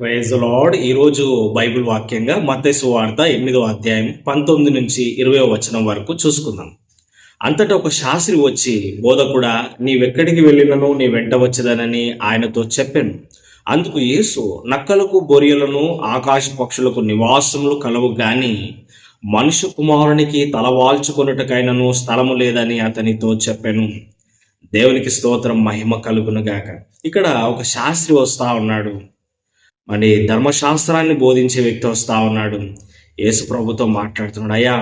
Praise lord ఈరోజు Bible వాక్యంగా మతేసు వార్త ఎనిమిదో అధ్యాయం పంతొమ్మిది నుంచి ఇరవై వచనం వరకు చూసుకుందాం. అంతటా ఒక శాస్త్రి వచ్చి బోధకుడా నీవెక్కడికి వెళ్ళినను? నీ వెంట వచ్చేదనని ఆయనతో చెప్పాను. అందుకు యేసు నక్కలకు బొరియలను ఆకాశ పక్షులకు నివాసములు కలవు గాని మనుషు కుమారునికి తలవాల్చుకున్నటకైనను స్థలము లేదని అతనితో చెప్పాను. దేవునికి స్తోత్రం మహిమ కలుగునుగాక ఇక్కడ ఒక శాస్త్రి వస్తా ఉన్నాడు. మరి ధర్మశాస్త్రాన్ని బోధించే వ్యక్తి వస్తా ఉన్నాడు. యేసు ప్రభుతో మాట్లాడుతున్నాడు అయ్యా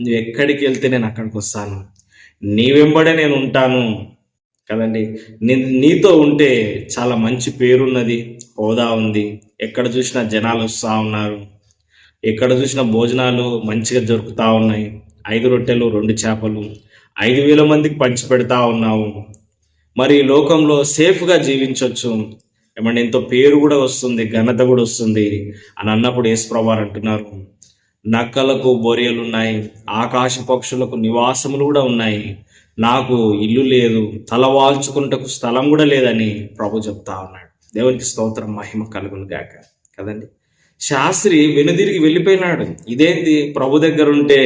నువ్వు ఎక్కడికి వెళ్తే నేను అక్కడికి వస్తాను. నీ వెంబడే నేను ఉంటాను. కదండి నీ నీతో ఉంటే చాలా మంచి పేరున్నది హోదా ఉంది. ఎక్కడ చూసినా జనాలు వస్తూ ఉన్నారు. ఎక్కడ చూసినా భోజనాలు మంచిగా దొరుకుతూ ఉన్నాయి. ఐదు రొట్టెలు రెండు చేపలు ఐదు వేల మందికి పంచి పెడతా ఉన్నావు. మరి లోకంలో సేఫ్గా జీవించవచ్చు ఏమంటే ఎంతో పేరు కూడా వస్తుంది ఘనత కూడా వస్తుంది అని అన్నప్పుడు యేసుప్రభారు అంటున్నారు. నక్కలకు బొరియలు ఉన్నాయి ఆకాశ పక్షులకు నివాసములు కూడా ఉన్నాయి. నాకు ఇల్లు లేదు తలవాల్చుకుంటకు స్థలం కూడా లేదని ప్రభు చెప్తా ఉన్నాడు. దేవునికి స్తోత్రం మహిమ కలుగును గాక. కదండి? శాస్త్రి వెనుదిరిగి వెళ్ళిపోయినాడు. ఇదేంటి ప్రభు దగ్గర ఉంటే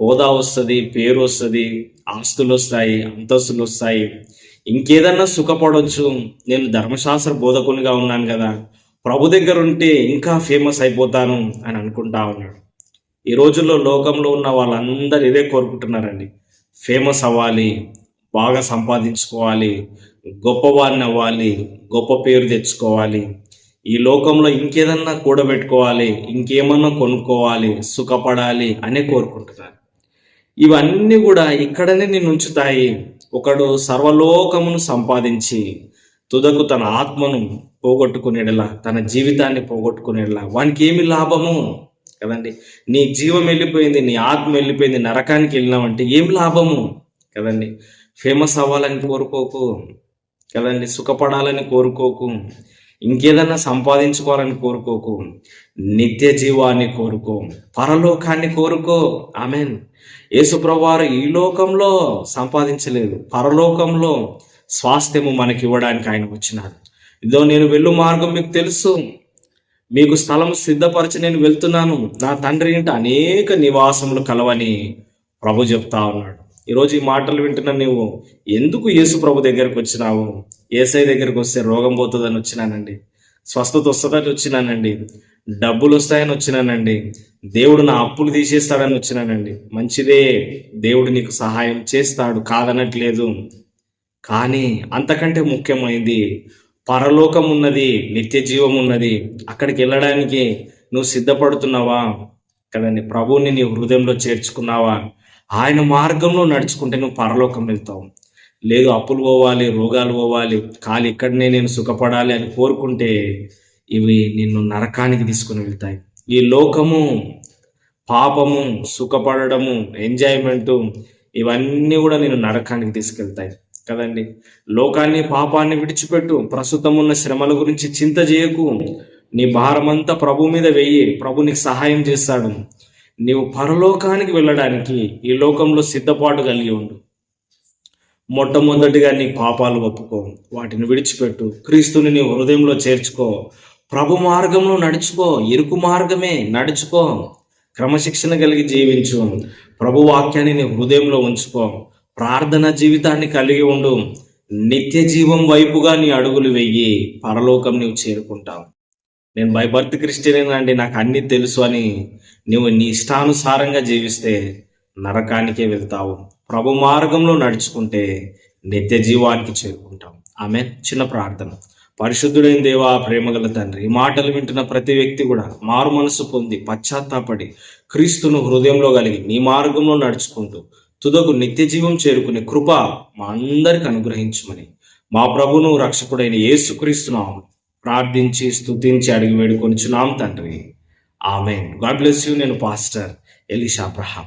హోదా వస్తుంది పేరు వస్తుంది ఆస్తులు వస్తాయి అంతస్తులు వస్తాయి. ఇంకేదన్నా సుఖపడవచ్చు నేను ధర్మశాస్త్ర బోధకునిగా ఉన్నాను కదా. ప్రభు దగ్గర ఉంటే ఇంకా ఫేమస్ అయిపోతాను అని అనుకుంటా ఉన్నాడు. ఈ రోజుల్లో లోకంలో ఉన్న వాళ్ళందరూ ఇదే కోరుకుంటున్నారండి. ఫేమస్ అవ్వాలి బాగా సంపాదించుకోవాలి గొప్పవాడిని అవ్వాలి గొప్ప పేరు తెచ్చుకోవాలి. ఈ లోకంలో ఇంకేదన్నా కూడబెట్టుకోవాలి ఇంకేమన్నా కొనుక్కోవాలి సుఖపడాలి అనే కోరుకుంటున్నారు. ఇవన్నీ కూడా ఇక్కడనే నేను ఉంచుతాయి. ఒకడు సర్వలోకమును సంపాదించి తుదకు తన ఆత్మను పోగొట్టుకునేలా తన జీవితాన్ని పోగొట్టుకునేలా. వానికి ఏమి లాభము? కదండి నీ జీవం వెళ్ళిపోయింది నీ ఆత్మ వెళ్ళిపోయింది నరకానికి వెళ్ళినామంటే ఏం లాభము? కదండి ఫేమస్ అవ్వాలని కోరుకోకు. కదండి సుఖపడాలని కోరుకోకు. ఇంకేదన్నా సంపాదించుకోవాలని కోరుకోకు. నిత్య జీవాన్ని కోరుకో. పరలోకాన్ని కోరుకో. ఆమెన్. యేసుప్రభువారు ఈ లోకంలో సంపాదించలేదు. పరలోకంలో స్వాస్థ్యము మనకి ఇవ్వడానికి ఆయన వచ్చినారు. ఇదో నేను వెళ్ళు మార్గం మీకు తెలుసు. మీకు స్థలం సిద్ధపరచి నేను వెళ్తున్నాను. నా తండ్రి ఇంట అనేక నివాసములు కలవని ప్రభు చెప్తా ఉన్నాడు. ఈరోజు ఈ మాటలు వింటున్న నీవు ఎందుకు యేసు ప్రభు దగ్గరకు వచ్చినావు? ఏసై దగ్గరకు వస్తే రోగం పోతుందని వచ్చినానండి. స్వస్థత వస్తుందని వచ్చినానండి. డబ్బులు వస్తాయని వచ్చినానండి. దేవుడు నా అప్పులు తీసేస్తాడని వచ్చినానండి. మంచిదే దేవుడు నీకు సహాయం చేస్తాడు కాదనట్లేదు. కానీ అంతకంటే ముఖ్యమైనది పరలోకం ఉన్నది నిత్య జీవం ఉన్నది. అక్కడికి వెళ్ళడానికి నువ్వు సిద్ధపడుతున్నావా? కదండి ప్రభువుని నీ హృదయంలో చేర్చుకున్నావా? ఆయన మార్గంలో నడుచుకుంటే నువ్వు పరలోకం వెళ్తావు. లేదు అప్పులు పోవాలి రోగాలు పోవాలి కాలు ఇక్కడనే నేను సుఖపడాలి అని కోరుకుంటే ఇవి నిన్ను నరకానికి తీసుకుని వెళ్తాయి. ఈ లోకము పాపము సుఖపడము ఎంజాయ్మెంటు ఇవన్నీ కూడా నేను నరకానికి తీసుకెళ్తాయి. కదండి? లోకాన్ని పాపాన్ని విడిచిపెట్టు. ప్రస్తుతం ఉన్న శ్రమల గురించి చింత చేయకు. నీ భారమంతా ప్రభు మీద వెయ్యి ప్రభు నీకు సహాయం చేస్తాడు. నీవు పరలోకానికి వెళ్ళడానికి ఈ లోకంలో సిద్ధపాటు కలిగి ఉండు. మొట్టమొదటిగా నీ పాపాలు ఒప్పుకో. వాటిని విడిచిపెట్టు. క్రీస్తుని నీ హృదయంలో చేర్చుకో. ప్రభు మార్గంలో నడుచుకో. ఇరుకు మార్గమే నడుచుకో. క్రమశిక్షణ కలిగి జీవించు. ప్రభు వాక్యాన్ని నీ హృదయంలో ఉంచుకో. ప్రార్థన జీవితాన్ని కలిగి ఉండు. నిత్య జీవం వైపుగా నీ అడుగులు వెయ్యి పరలోకం నీవు చేరుకుంటావు. నేను బై బర్త్ క్రిస్టియన్ అండి? నాకు అన్ని తెలుసు అని నువ్వు నీ ఇష్టానుసారంగా జీవిస్తే నరకానికే వెళ్తావు. ప్రభు మార్గంలో నడుచుకుంటే నిత్య జీవానికి చేరుకుంటాం. ఆమె చిన్న ప్రార్థన. పరిశుద్ధుడైన దేవా ప్రేమగల తండ్రి ఈ మాటలు వింటున్న ప్రతి వ్యక్తి కూడా మారు మనసు పొంది పశ్చాత్తాపడి క్రీస్తును హృదయంలో కలిగి నీ మార్గంలో నడుచుకుంటూ తుదకు నిత్య జీవం చేరుకునే కృప మా అందరికి అనుగ్రహించమని మా ప్రభును రక్షకుడైన యేసుక్రీస్తున్నాం ప్రార్థించి స్తుతించి అడిగి వేడుకొనిచున్నాం తండ్రి. ఆమె గాడ్ బ్లెస్ యూ. నేను పాస్టర్ ఎలిషా అబ్రహాం.